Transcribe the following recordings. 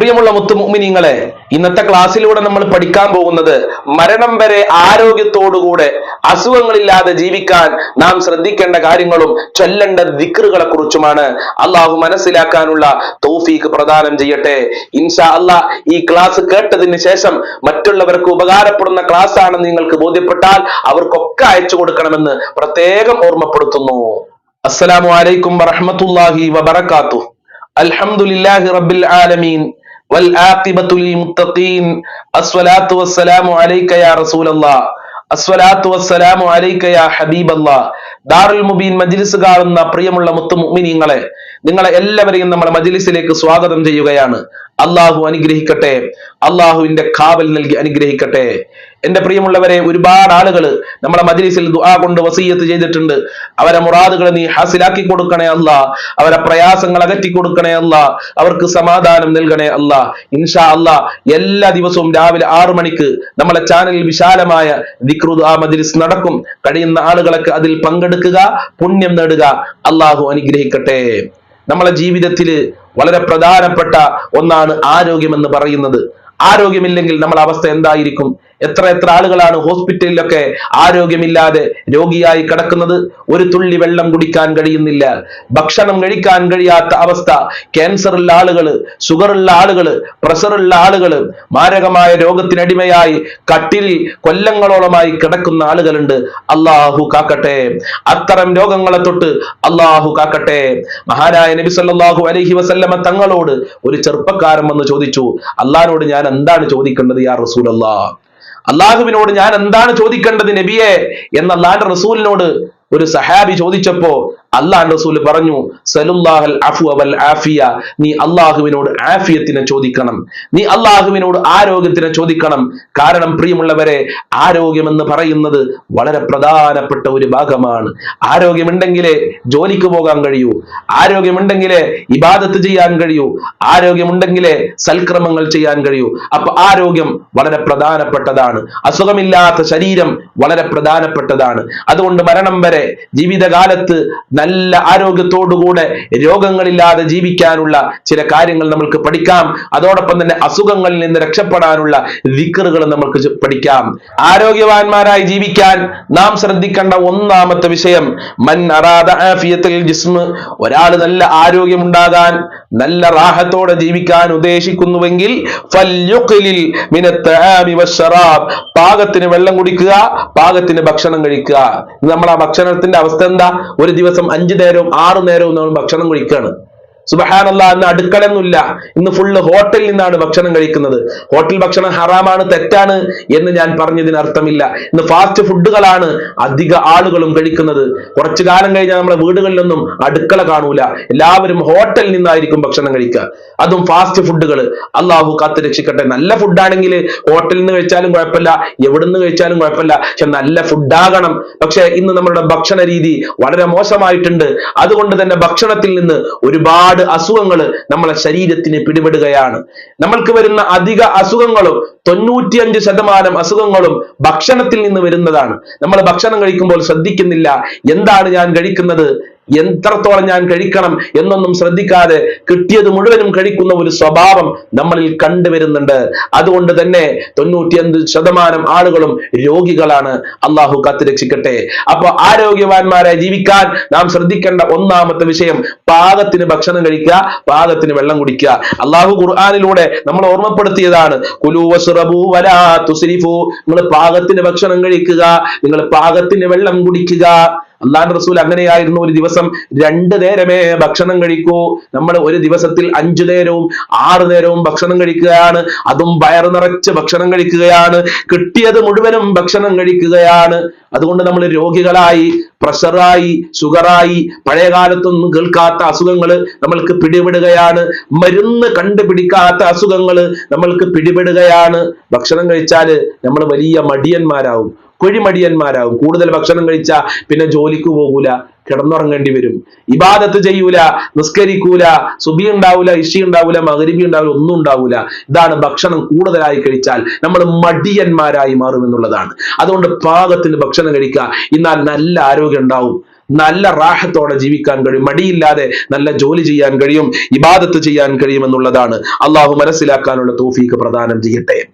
പ്രിയമുള്ള മുത്തുമിനിങ്ങളെ ഇന്നത്തെ ക്ലാസ്സിലൂടെ നമ്മൾ പഠിക്കാൻ പോകുന്നത് മരണം വരെ ആരോഗ്യത്തോടുകൂടെ അസുഖങ്ങളില്ലാതെ ജീവിക്കാൻ നാം ശ്രദ്ധിക്കേണ്ട കാര്യങ്ങളും ചൊല്ലേണ്ട ദിക്റുകളെ കുറിച്ചുമാണ് അള്ളാഹു മനസ്സിലാക്കാനുള്ള തോഫീക്ക് പ്രദാനം ചെയ്യട്ടെ. ഇൻഷാ അല്ലാ ഈ ക്ലാസ് കേട്ടതിന് ശേഷം മറ്റുള്ളവർക്ക് ഉപകാരപ്പെടുന്ന ക്ലാസ് ആണെന്ന് നിങ്ങൾക്ക് ബോധ്യപ്പെട്ടാൽ അവർക്കൊക്കെ അയച്ചു കൊടുക്കണമെന്ന് പ്രത്യേകം ഓർമ്മപ്പെടുത്തുന്നു. അസ്സലാമു അലൈക്കും വറഹമത്തുല്ലാഹി വബർക്കാത്തു അൽഹംദുലില്ലാഹി റബ്ബിൽ ആലമീൻ. والعاقبة للمتقين الصلاة والسلام عليك يا رسول الله الصلاة والسلام عليك يا حبيب الله ദാറുൽ മുബീൻ മജ്ലിസ് കാണുന്ന പ്രിയമുള്ള മുത്തു മുഅ്മിനീങ്ങളെ നിങ്ങളെ എല്ലാവരെയും നമ്മുടെ മജിലിസിലേക്ക് സ്വാഗതം ചെയ്യുകയാണ്. അള്ളാഹു അനുഗ്രഹിക്കട്ടെ. അള്ളാഹുവിന്റെ കാവൽ നൽകി അനുഗ്രഹിക്കട്ടെ. എന്റെ പ്രിയമുള്ളവരെ ഒരുപാട് ആളുകൾ നമ്മുടെ മജിലിസിൽ ദുആ കൊണ്ട് വസീയത്ത് ചെയ്തിട്ടുണ്ട്. അവരെ മുറാദുകൾ നീ ഹാസിലാക്കി കൊടുക്കണേ അല്ല. അവരെ പ്രയാസങ്ങൾ അകറ്റി കൊടുക്കണേ അല്ല. അവർക്ക് സമാധാനം നൽകണേ അല്ല. ഇൻഷാ അല്ല എല്ലാ ദിവസവും രാവിലെ ആറു മണിക്ക് നമ്മളെ ചാനലിൽ വിശാലമായ ദിക്റു ദുആ മജിലിസ് നടക്കും. കഴിയുന്ന ആളുകളൊക്കെ അതിൽ പങ്കെടുക്കുക പുണ്യം നേടുക. അള്ളാഹു അനുഗ്രഹിക്കട്ടെ. നമ്മളെ ജീവിതത്തിൽ വളരെ പ്രധാനപ്പെട്ട ഒന്നാണ് ആരോഗ്യം എന്ന് പറയുന്നത്. ആരോഗ്യമില്ലെങ്കിൽ നമ്മളെ അവസ്ഥ എന്തായിരിക്കും? എത്ര എത്ര ആളുകളാണ് ഹോസ്പിറ്റലിലൊക്കെ ആരോഗ്യമില്ലാതെ രോഗിയായി കിടക്കുന്നത്? ഒരു തുള്ളി വെള്ളം കുടിക്കാൻ കഴിയുന്നില്ല. ഭക്ഷണം കഴിക്കാൻ കഴിയാത്ത അവസ്ഥ. ക്യാൻസർ ഉള്ള ആളുകൾ ഷുഗർ ഉള്ള ആളുകൾ പ്രഷർ ഉള്ള ആളുകൾ മാരകമായ രോഗത്തിനടിമയായി കട്ടിലിൽ കൊല്ലങ്ങളോളമായി കിടക്കുന്ന ആളുകളുണ്ട്. അള്ളാഹു കാക്കട്ടെ. അത്തരം രോഗങ്ങളെ തൊട്ട് അള്ളാഹു കാക്കട്ടെ. മഹാനായ നബി സല്ലാഹു അലഹി വസല്ലമ തങ്ങളോട് ഒരു ചെറുപ്പക്കാരൻ വന്ന് ചോദിച്ചു അള്ളഹാനോട് ഞാൻ എന്താണ് ചോദിക്കേണ്ടത് യാ റസൂലല്ലാ? അള്ളാഹുവിനോട് ഞാൻ എന്താണ് ചോദിക്കേണ്ടത് നബിയെ? എന്ന് അള്ളാന്റെ റസൂലിനോട് ഒരു സഹാബി ചോദിച്ചപ്പോ അള്ളാൻ റസൂൽ പറഞ്ഞു സലുല്ലാഹൽ അഫു അവൽ ആഫിയ. നീ അള്ളാഹുവിനോട് ആഫിയത്തിനെ ചോദിക്കണം. നീ അള്ളാഹുവിനോട് ആരോഗ്യത്തിനെ ചോദിക്കണം. കാരണം പ്രിയമുള്ളവരെ ആരോഗ്യം എന്ന് പറയുന്നത് വളരെ പ്രധാനപ്പെട്ട ഒരു ഭാഗമാണ്. ആരോഗ്യമുണ്ടെങ്കിലേ ജോലിക്ക് പോകാൻ കഴിയൂ. ആരോഗ്യമുണ്ടെങ്കിലേ ഇബാദത്ത് ചെയ്യാൻ കഴിയൂ. ആരോഗ്യമുണ്ടെങ്കിലേ സൽക്രമങ്ങൾ ചെയ്യാൻ കഴിയൂ. അപ്പൊ ആരോഗ്യം വളരെ പ്രധാനപ്പെട്ടതാണ്. അസുഖമില്ലാത്ത ശരീരം വളരെ പ്രധാനപ്പെട്ടതാണ്. അതുകൊണ്ട് മരണം വരെ ജീവിതകാലത്ത് നല്ല ആരോഗ്യത്തോടുകൂടെ രോഗങ്ങളില്ലാതെ ജീവിക്കാനുള്ള ചില കാര്യങ്ങൾ നമ്മൾക്ക് പഠിക്കാം. അതോടൊപ്പം തന്നെ അസുഖങ്ങളിൽ നിന്ന് രക്ഷപ്പെടാനുള്ള വിക്കറുകൾ നമ്മൾക്ക് പഠിക്കാം. ആരോഗ്യവാന്മാരായി ജീവിക്കാൻ നാം ശ്രദ്ധിക്കേണ്ട ഒന്നാമത്തെ വിഷയം മൻ അറാദ ആഫിയത്തിൽ ജിസ്മ്. ഒരാൾ നല്ല ആരോഗ്യമുണ്ടാകാൻ നല്ല റാഹത്തോടെ ജീവിക്കാൻ ഉദ്ദേശിക്കുന്നുവെങ്കിൽ. പാകത്തിന് വെള്ളം കുടിക്കുക പാകത്തിന് ഭക്ഷണം കഴിക്കുക. നമ്മൾ ആ ഭക്ഷണത്തിന്റെ അവസ്ഥ എന്താ? ഒരു ദിവസം അഞ്ചു നേരവും ആറു നേരവും നമ്മൾ ഭക്ഷണം കഴിക്കുകയാണ്. സുബഹാനല്ല ഇന്ന് അടുക്കളയൊന്നുമില്ല. ഇന്ന് ഫുള്ള് ഹോട്ടലിൽ നിന്നാണ് ഭക്ഷണം കഴിക്കുന്നത്. ഹോട്ടൽ ഭക്ഷണം ഹറാമാണ് തെറ്റാണ് എന്ന് ഞാൻ പറഞ്ഞതിന് അർത്ഥമില്ല ഇന്ന് ഫാസ്റ്റ് ഫുഡുകളാണ് അധിക ആളുകളും കഴിക്കുന്നത്. കുറച്ചു കാലം കഴിഞ്ഞാൽ നമ്മളെ വീടുകളിലൊന്നും അടുക്കള കാണൂല. എല്ലാവരും ഹോട്ടലിൽ നിന്നായിരിക്കും ഭക്ഷണം കഴിക്കുക. അതും ഫാസ്റ്റ് ഫുഡുകൾ അള്ളാഹു കാത്ത് രക്ഷിക്കട്ടെ. നല്ല ഫുഡാണെങ്കിൽ ഹോട്ടലിൽ നിന്ന് കഴിച്ചാലും കുഴപ്പമില്ല എവിടെ നിന്ന് കഴിച്ചാലും കുഴപ്പമില്ല. പക്ഷെ നല്ല ഫുഡാകണം. പക്ഷെ ഇന്ന് നമ്മളുടെ ഭക്ഷണ രീതി വളരെ മോശമായിട്ടുണ്ട്. അതുകൊണ്ട് തന്നെ ഭക്ഷണത്തിൽ നിന്ന് ഒരുപാട് അസുഖങ്ങൾ നമ്മളെ ശരീരത്തിന് പിടിപെടുകയാണ്. നമ്മൾക്ക് വരുന്ന അധിക അസുഖങ്ങളും തൊണ്ണൂറ്റിയഞ്ച് ശതമാനം അസുഖങ്ങളും ഭക്ഷണത്തിൽ നിന്ന് വരുന്നതാണ്. നമ്മൾ ഭക്ഷണം കഴിക്കുമ്പോൾ ശ്രദ്ധിക്കുന്നില്ല. എന്താണ് ഞാൻ കഴിക്കുന്നത്? എത്രത്തോളം ഞാൻ കഴിക്കണം എന്നൊന്നും ശ്രദ്ധിക്കാതെ കിട്ടിയത് മുഴുവനും കഴിക്കുന്ന ഒരു സ്വഭാവം നമ്മളിൽ കണ്ടുവരുന്നുണ്ട്. അതുകൊണ്ട് തന്നെ തൊണ്ണൂറ്റിയഞ്ച് ശതമാനം ആളുകളും രോഗികളാണ്. അള്ളാഹു കാത്തുരക്ഷിക്കട്ടെ അപ്പൊ ആരോഗ്യവാന്മാരെ ജീവിക്കാൻ നാം ശ്രദ്ധിക്കേണ്ട ഒന്നാമത്തെ വിഷയം പാകത്തിന് ഭക്ഷണം കഴിക്കുക പാകത്തിന് വെള്ളം കുടിക്കുക. അള്ളാഹു ഖുർആാനിലൂടെ നമ്മൾ ഓർമ്മപ്പെടുത്തിയതാണ്. നിങ്ങൾ പാകത്തിന് ഭക്ഷണം കഴിക്കുക നിങ്ങൾ പാകത്തിന് വെള്ളം കുടിക്കുക. അള്ളാന്റെ റസൂൽ അങ്ങനെയായിരുന്നു. ഒരു ദിവസം രണ്ടു നേരമേ ഭക്ഷണം കഴിക്കൂ. നമ്മൾ ഒരു ദിവസത്തിൽ അഞ്ചു നേരവും ആറു നേരവും ഭക്ഷണം കഴിക്കുകയാണ്. അതും വയറ് നിറച്ച് ഭക്ഷണം കഴിക്കുകയാണ്. കിട്ടിയത് മുഴുവനും ഭക്ഷണം കഴിക്കുകയാണ്. അതുകൊണ്ട് നമ്മൾ രോഗികളായി പ്രഷറായി ഷുഗറായി പഴയ കാലത്തൊന്നും കേൾക്കാത്ത അസുഖങ്ങൾ നമ്മൾക്ക് പിടിപെടുകയാണ്. മരുന്ന് കണ്ടുപിടിക്കാത്ത അസുഖങ്ങൾ നമ്മൾക്ക് പിടിപെടുകയാണ്. ഭക്ഷണം കഴിച്ചാൽ നമ്മൾ വലിയ മടിയന്മാരാവും. കുഴിമടിയന്മാരാകും. കൂടുതൽ ഭക്ഷണം കഴിച്ച പിന്നെ ജോലിക്ക് പോകൂല കിടന്നുറങ്ങേണ്ടി വരും. ഇബാദത്ത് ചെയ്യൂല നിസ്കരിക്കൂല സുബി ഉണ്ടാവൂല ഇഷി ഉണ്ടാവൂല മകരിബി ഉണ്ടാവില്ല ഒന്നും ഉണ്ടാവൂല. ഇതാണ് ഭക്ഷണം കൂടുതലായി കഴിച്ചാൽ നമ്മൾ മടിയന്മാരായി മാറും എന്നുള്ളതാണ് അതുകൊണ്ട് പാകത്തിന് ഭക്ഷണം കഴിക്കുക എന്നാൽ നല്ല ആരോഗ്യം ഉണ്ടാവും. നല്ല റാഹത്തോടെ ജീവിക്കാൻ കഴിയും. മടിയില്ലാതെ നല്ല ജോലി ചെയ്യാൻ കഴിയും ഇബാദത്ത് ചെയ്യാൻ കഴിയും എന്നുള്ളതാണ് അള്ളാഹു മനസ്സിലാക്കാനുള്ള തോഫീക്ക് പ്രദാനം ചെയ്യട്ടെ.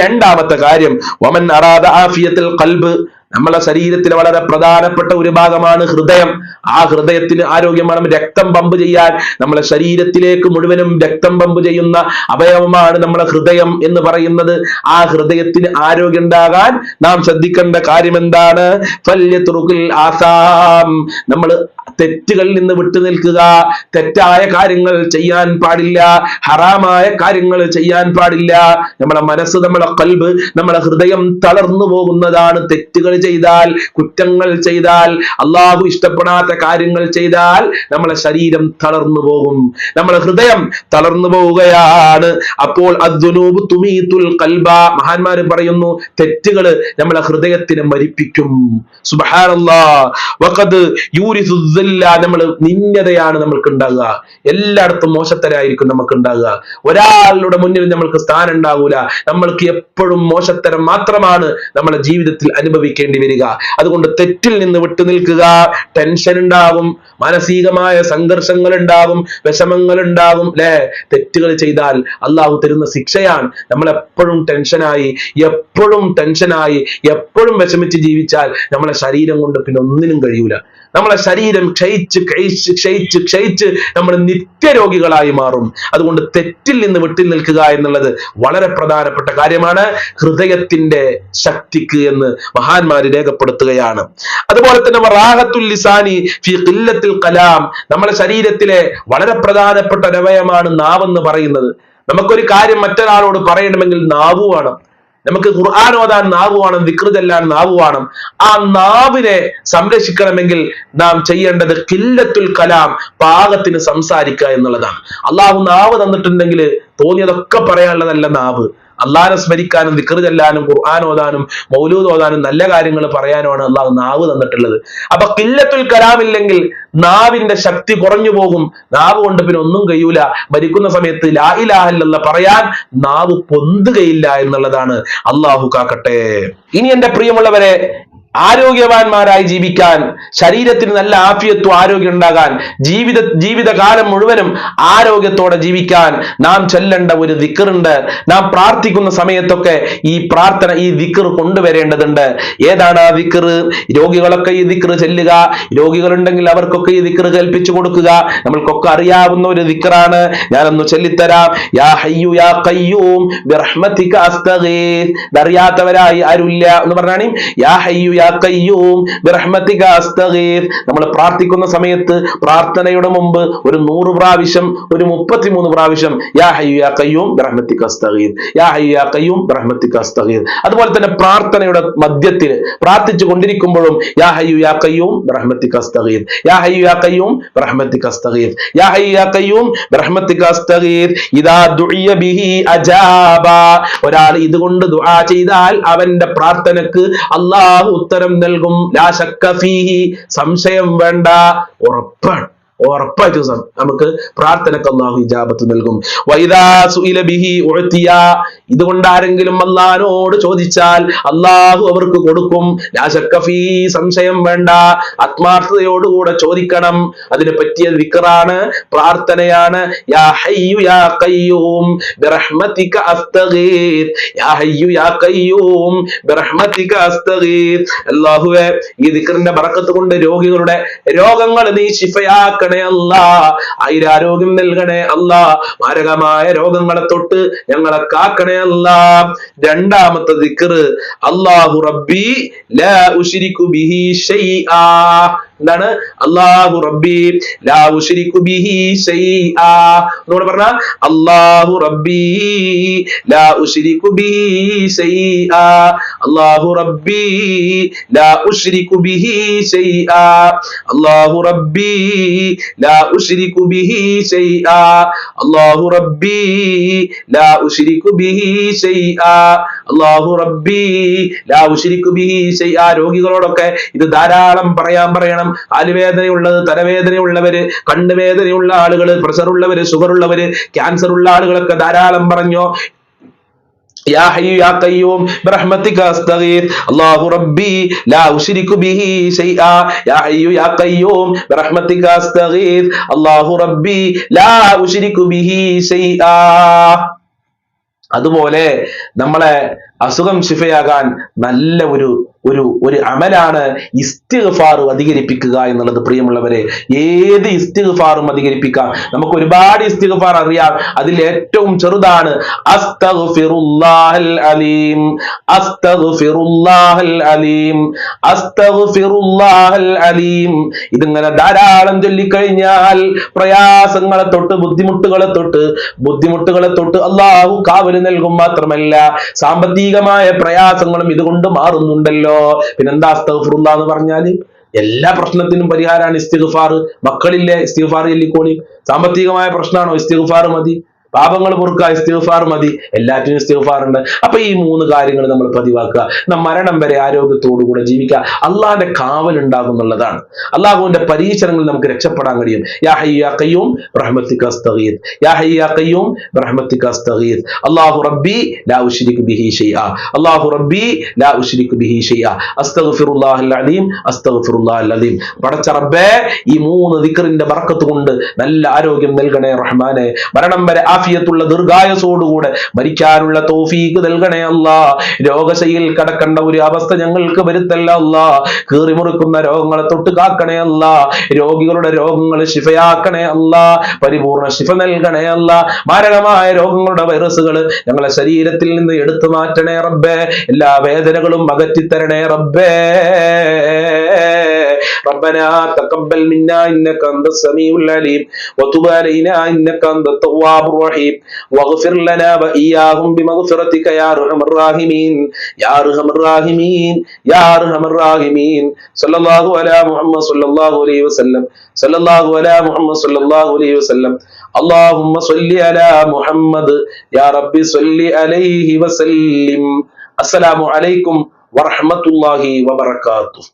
രണ്ടാമത്തെ കാര്യം വമൻ അറാദ ആഫിയത്തിൽ കൽബ് നമ്മളെ ശരീരത്തിലെ വളരെ പ്രധാനപ്പെട്ട ഒരു ഭാഗമാണ് ഹൃദയം. ആ ഹൃദയത്തിന് ആരോഗ്യം വേണം. രക്തം പമ്പ് ചെയ്യാൻ നമ്മളെ ശരീരത്തിലേക്ക് മുഴുവനും രക്തം പമ്പ് ചെയ്യുന്ന അവയവമാണ് നമ്മളെ ഹൃദയം എന്ന് പറയുന്നത്. ആ ഹൃദയത്തിന് ആരോഗ്യം ഉണ്ടാകാൻ നാം ശ്രദ്ധിക്കേണ്ട കാര്യം എന്താണ്? ആസാം. നമ്മൾ തെറ്റുകളിൽ നിന്ന് വിട്ടു നിൽക്കുക. തെറ്റായ കാര്യങ്ങൾ ചെയ്യാൻ പാടില്ല. ഹറാമായ കാര്യങ്ങൾ ചെയ്യാൻ പാടില്ല. നമ്മളെ മനസ്സ് നമ്മളെ കൽബ് നമ്മളെ ഹൃദയം തളർന്നു പോകുന്നതാണ് തെറ്റുകൾ ചെയ്താൽ കുറ്റങ്ങൾ ചെയ്താൽ അള്ളാഹു ഇഷ്ടപ്പെടാത്ത കാര്യങ്ങൾ ചെയ്താൽ നമ്മളെ ശരീരം തളർന്നു പോകും. നമ്മളെ ഹൃദയം തളർന്നു പോവുകയാണ്. അപ്പോൾ അദ്ദുനൂബ് തുമീത്തുൽ കൽബ മഹാന്മാര് പറയുന്നു തെറ്റുകൾ നമ്മളെ ഹൃദയത്തിനെ മരിപ്പിക്കും. സുബ്ഹാനല്ലാ. വഖദ് യൂരിസു നമ്മൾ നിന്യതയാണ് നമ്മൾക്ക് ഉണ്ടാകുക എല്ലായിടത്തും മോശത്തരായിരിക്കും നമുക്ക് ഉണ്ടാകുക ഒരാളുടെ മുന്നിൽ നമ്മൾക്ക് സ്ഥാനം ഉണ്ടാകൂല നമ്മൾക്ക് എപ്പോഴും മോശത്തരം മാത്രമാണ് നമ്മളെ ജീവിതത്തിൽ അനുഭവിക്കേണ്ടി വരിക. അതുകൊണ്ട് തെറ്റിൽ നിന്ന് വിട്ടു നിൽക്കുക. ടെൻഷൻ ഉണ്ടാവും. മാനസികമായ സംഘർഷങ്ങൾ ഉണ്ടാവും വിഷമങ്ങൾ ഉണ്ടാവും അല്ലെ തെറ്റുകൾ ചെയ്താൽ അള്ളാഹു തരുന്ന ശിക്ഷയാണ്. നമ്മൾ എപ്പോഴും ടെൻഷനായി എപ്പോഴും ടെൻഷനായി എപ്പോഴും വിഷമിച്ച് ജീവിച്ചാൽ നമ്മളെ ശരീരം കൊണ്ട് പിന്നെ ഒന്നിനും കഴിയൂല. നമ്മളെ ശരീരം ക്ഷയിച്ച് ക്ഷയിച്ച് ക്ഷയിച്ച് ക്ഷയിച്ച് നമ്മൾ നിത്യരോഗികളായി മാറും. അതുകൊണ്ട് തെറ്റിൽ നിന്ന് വിട്ടു നിൽക്കുക എന്നുള്ളത് വളരെ പ്രധാനപ്പെട്ട കാര്യമാണ്. ഹൃദയത്തിന്റെ ശക്തിക്ക് എന്ന് മഹാന്മാര് രേഖപ്പെടുത്തുകയാണ്. അതുപോലെ തന്നെ റാഹത്തുൽ ലിസാനി ഫി ഖില്ലത്തിൽ കലാം. നമ്മുടെ ശരീരത്തിലെ വളരെ പ്രധാനപ്പെട്ട ഒരു അവയവമാണ് നാവെന്ന് പറയുന്നത്. നമുക്കൊരു കാര്യം മറ്റൊരാളോട് പറയണമെങ്കിൽ നാവു വേണം. നമുക്ക് ഖുർആൻ ഓതാൻ നാവ് വേണം ദിക്റ് ചെല്ലാൻ നാവ് വേണം ആ നാവിനെ സംരക്ഷിക്കണമെങ്കിൽ നാം ചെയ്യേണ്ടത് കില്ലത്തുൽ കലാം പാകത്തിന് സംസാരിക്കുക എന്നുള്ളതാണ്. അള്ളാഹു നാവ് തന്നിട്ടുണ്ടെങ്കിൽ തോന്നിയതൊക്കെ പറയാനുള്ളതല്ല നാവ്. അള്ളാഹിനെ സ്മരിക്കാനും വിക്ർ ചെല്ലാനും ഖുർആൻ ഓതാനും മൗലൂദ് ഓതാനും നല്ല കാര്യങ്ങൾ പറയാനുമാണ് അള്ളാഹു നാവ് തന്നിട്ടുള്ളത്. അപ്പൊ കില്ലത്തുൽ കലാം ഇല്ലെങ്കിൽ നാവിന്റെ ശക്തി കുറഞ്ഞു പോകും. നാവ് കൊണ്ട് പിന്നെ ഒന്നും കഴിയൂല. ഭരിക്കുന്ന സമയത്ത് ലാ പറയാൻ നാവ് പൊന്തുകയില്ല എന്നുള്ളതാണ്. അള്ളാഹു കാക്കട്ടെ. ഇനി എന്റെ പ്രിയമുള്ളവരെ ആരോഗ്യവാന്മാരായി ജീവിക്കാൻ ശരീരത്തിന് നല്ല ആഫിയത്വം ആരോഗ്യം ഉണ്ടാകാൻ ജീവിത ജീവിതകാലം മുഴുവനും ആരോഗ്യത്തോടെ ജീവിക്കാൻ നാം ചെല്ലേണ്ട ഒരു ദിക്കറുണ്ട്. നാം പ്രാർത്ഥിക്കുന്ന സമയത്തൊക്കെ ഈ പ്രാർത്ഥന ഈ ദിക്കർ കൊണ്ടുവരേണ്ടതുണ്ട്. ഏതാണ് ആ ദിക്കർ? രോഗികളൊക്കെ ഈ ദിക്കർ ചെല്ലുക. രോഗികളുണ്ടെങ്കിൽ അവർക്കൊക്കെ ഈ ദിക്കർ കൽപ്പിച്ചു കൊടുക്കുക. നമ്മൾക്കൊക്കെ അറിയാവുന്ന ഒരു ദിക്കറാണ്. ഞാനൊന്ന് ചൊല്ലിത്തരാം. യാ ഹയ്യു യാ ഖയ്യൂം ബിറഹ്മതിക അസ്തഗീസ് ആരുമില്ല എന്ന് പറഞ്ഞാണ് യാ ഹയ്യു യാ ഖയ്യൂം ബിറഹ്മതിക അസ്തഗീസ് നമ്മൾ പ്രാർത്ഥിക്കുന്ന സമയത്ത് പ്രാർത്ഥനയുടെ മുമ്പ് ഒരു നൂറ് പ്രാവശ്യം ഒരു മുപ്പത്തിമൂന്ന് പ്രാവശ്യം യാ ഹയ്യു യാ കയ്യൂം ബിറഹ്മതിക അസ്തഗീസ് യാ ഹയ്യു യാ കയ്യൂം ബിറഹ്മതിക അസ്തഗീസ് അതുപോലെ തന്നെ പ്രാർത്ഥനയുടെ മധ്യത്തിൽ പ്രാർത്ഥിച്ചു കൊണ്ടിരിക്കുമ്പോഴും യാ ഹയ്യു യാ കയ്യൂം ബിറഹ്മതിക അസ്തഗീസ് യാ ഹയ്യു യാ കയ്യൂം ബിറഹ്മതിക അസ്തഗീസ് യാ ഹയ്യു യാ കയ്യൂം ബിറഹ്മതിക അസ്തഗീസ് ഇദാ ദുഇയ ബിഹി അജാബ. ഒരാൾ ഇതുകൊണ്ട് ദുആ ചെയ്താൽ അവന്റെ പ്രാർത്ഥനക്ക് അള്ളാഹു ഉത്തരം നൽകും. സംശയം വേണ്ട. ഉറപ്പാണ്. ഉറപ്പായിട്ടും നമുക്ക് പ്രാർത്ഥനക്ക് അള്ളാഹു ഇജാബത്ത് നൽകും. വൈദാ സുഇല ബിഹി ഇതുകൊണ്ട് ആരെങ്കിലും അള്ളാഹിനോട് ചോദിച്ചാൽ അള്ളാഹു അവർക്ക് കൊടുക്കും. ലാ ശക്ക സംശയം വേണ്ട. ആത്മാർത്ഥതയോടുകൂടെ ചോദിക്കണം. അതിനെ പറ്റിയ വിക്റാണ് പ്രാർത്ഥനയാണ്. യാ ഹയ്യു യാ ബിറഹ്മതിക അസ്തഗീത് യാ ഹയ്യു യാ ബിറഹ്മതിക അസ്തഗീത് അല്ലാഹുവേ ഈ ദിക്റിന്റെ ബറക്കത്ത് കൊണ്ട് രോഗികളുടെ രോഗങ്ങൾ നീ ശിഫയാക്കണേ അല്ലാ. ആയിരാരോഗ്യം നൽകണേ അല്ലാ. മാരകമായ രോഗങ്ങളെ തൊട്ട് ഞങ്ങളെ കാക്കണേ അല്ലാ രണ്ടാമത്തെ ദിക്ർ അല്ലാഹു റബ്ബി ലാ ഉശ്രികു ബിഹി ഷൈആ. എന്താണ്? അല്ലാഹു റബ്ബി ലാ ഉശ്രികു ബിഹി ഷൈആ എന്നോട് പറഞ്ഞ അല്ലാഹു റബ്ബി ലാ ഉശ്രികു ബിഹി ഷൈആ അല്ലാഹു റബ്ബി ലാ ഉശ്രികു ബിഹി ഷൈആ അല്ലാഹു റബ്ബി ലാ ഉശ്രികു ബിഹി ഷൈആ അല്ലാഹു റബ്ബി ലാ ഉശ്രികു ബിഹി ഷൈആ അല്ലാഹു റബ്ബി ലാ ഉശ്രികു ബിഹി ഷൈആ രോഗികളോടൊക്കെ ഇത് ധാരാളം പറയാൻ പറയണം കാലുവേദനയുള്ളത് തലവേദനയുള്ളവര് കണ്ണുവേദനയുള്ള ആളുകൾ പ്രഷർ ഉള്ളവര് ഷുഗർ ഉള്ളവര് ക്യാൻസർ ഉള്ള ആളുകളൊക്കെ ധാരാളം പറഞ്ഞോ يا حي يا قيوم برحمتك استغيث الله ربي لا أشرك به شيئا يا حي يا قيوم برحمتك استغيث الله ربي لا أشرك به شيئا അതുപോലെ നമ്മളെ അസുഖം ശിഫയാകാൻ നല്ല ഒരു ഒരു ഒരു അമലാണ് ഇസ്തിഗ്ഫാർ അധികരിപ്പിക്കുക എന്നുള്ളത് പ്രിയമുള്ളവരെ. ഏത് ഇസ്തിഗ്ഫാറും അധികരിപ്പിക്കാം. നമുക്ക് ഒരുപാട് ഇസ്തിഗ്ഫാർ അറിയാം. അതിൽ ഏറ്റവും ചെറുതാണ് അസ്തഗ്ഫിറുല്ലാഹൽ അലീം. അസ്തഗ്ഫിറുല്ലാഹൽ അലീം. അസ്തഗ്ഫിറുല്ലാഹൽ അലീം. ഇതിങ്ങനെ ധാരാളം ചൊല്ലിക്കഴിഞ്ഞാൽ പ്രയാസങ്ങളെ തൊട്ട് ബുദ്ധിമുട്ടുകളെ തൊട്ട് ബുദ്ധിമുട്ടുകളെ തൊട്ട് അള്ളാഹു കാവൽ നൽകും മാത്രമല്ല. സാമ്പത്തികമായ പ്രയാസങ്ങളും ഇതുകൊണ്ട് മാറുന്നുണ്ടല്ലോ. പിന്നെന്താ അസ്തഫുറുല്ല എന്ന് പറഞ്ഞാൽ? എല്ലാ പ്രശ്നത്തിനും പരിഹാരമാണ് ഇസ്തിഗ്ഫാർ മക്കളില്ലേ? ഇസ്തിഗ്ഫാർ ചൊല്ലിക്കോളി. സാമ്പത്തികമായ പ്രശ്നമാണോ? ഇസ്തിഗ്ഫാർ മതി. പാപങ്ങൾ പൊറുക്കുക ഇസ്തിഫാർ മതി. എല്ലാറ്റിനും ഇസ്തിഫാർ ഉണ്ട്. അപ്പൊ ഈ മൂന്ന് കാര്യങ്ങൾ നമ്മൾ പതിവാക്കുക. നാം മരണം വരെ ആരോഗ്യത്തോടുകൂടെ ജീവിക്കുക. അള്ളാഹിന്റെ കാവൽ ഉണ്ടാകും എന്നുള്ളതാണ് അള്ളാഹുവിന്റെ പരീക്ഷണങ്ങളിൽ നമുക്ക് രക്ഷപ്പെടാൻ കഴിയും. യാ ഹയ്യ യാ ഖയ്യൂം ബിറഹ്മതിക അസ്തഗീത് യാ ഹയ്യ യാ ഖയ്യൂം അസ്തഗീത് അല്ലാഹു റബ്ബി ലാ ഉശ്രികു ബിഹി ഷൈആ. അല്ലാഹു റബ്ബി ലാ ഉശ്രികു ബിഹി ഷൈആ. അസ്തഗ്ഫിറുല്ലാഹൽ അലീം അസ്തഗ്ഫിറുല്ലാഹൽ അലീം. പടച്ച റബ്ബേ ഈ മൂന്ന് ദിക്റിന്റെ ബർക്കത്ത് കൊണ്ട് നല്ല ആരോഗ്യം നൽകണേ റഹ്മാനെ. മരണം വരെ ആഫിയത്തുള്ള ദീർഘായസോടുകൂടെ മരിക്കാനുള്ള തോഫീക്ക് നൽകണേ അല്ല രോഗശയിൽ കടക്കേണ്ട ഒരു അവസ്ഥ ഞങ്ങൾക്ക് വരുത്തല്ല അല്ല കീറിമുറുക്കുന്ന രോഗങ്ങളെ തൊട്ട് കാക്കണേ അല്ല രോഗികളുടെ രോഗങ്ങൾ ശിഫയാക്കണേ അല്ല പരിപൂർണ ശിഫ നൽകണേ അല്ല മാരകമായ രോഗങ്ങളുടെ വൈറസുകൾ ഞങ്ങളെ ശരീരത്തിൽ നിന്ന് എടുത്തു മാറ്റണേ റബ്ബേ എല്ലാ വേദനകളും അകറ്റിത്തരണേ റബ്ബേ ربنا تقبل منا انك انت السميع العليم وتب علينا انك انت التواب الرحيم واغفر لنا واياهم بمغفرتك يا ارحم الراحمين يا ارحم الراحمين يا ارحم الراحمين صلى الله على محمد صلى الله عليه وسلم صلى الله على محمد صلى الله عليه وسلم اللهم صل على محمد يا رب صل عليه وسلم السلام عليكم ورحمة الله وبركاته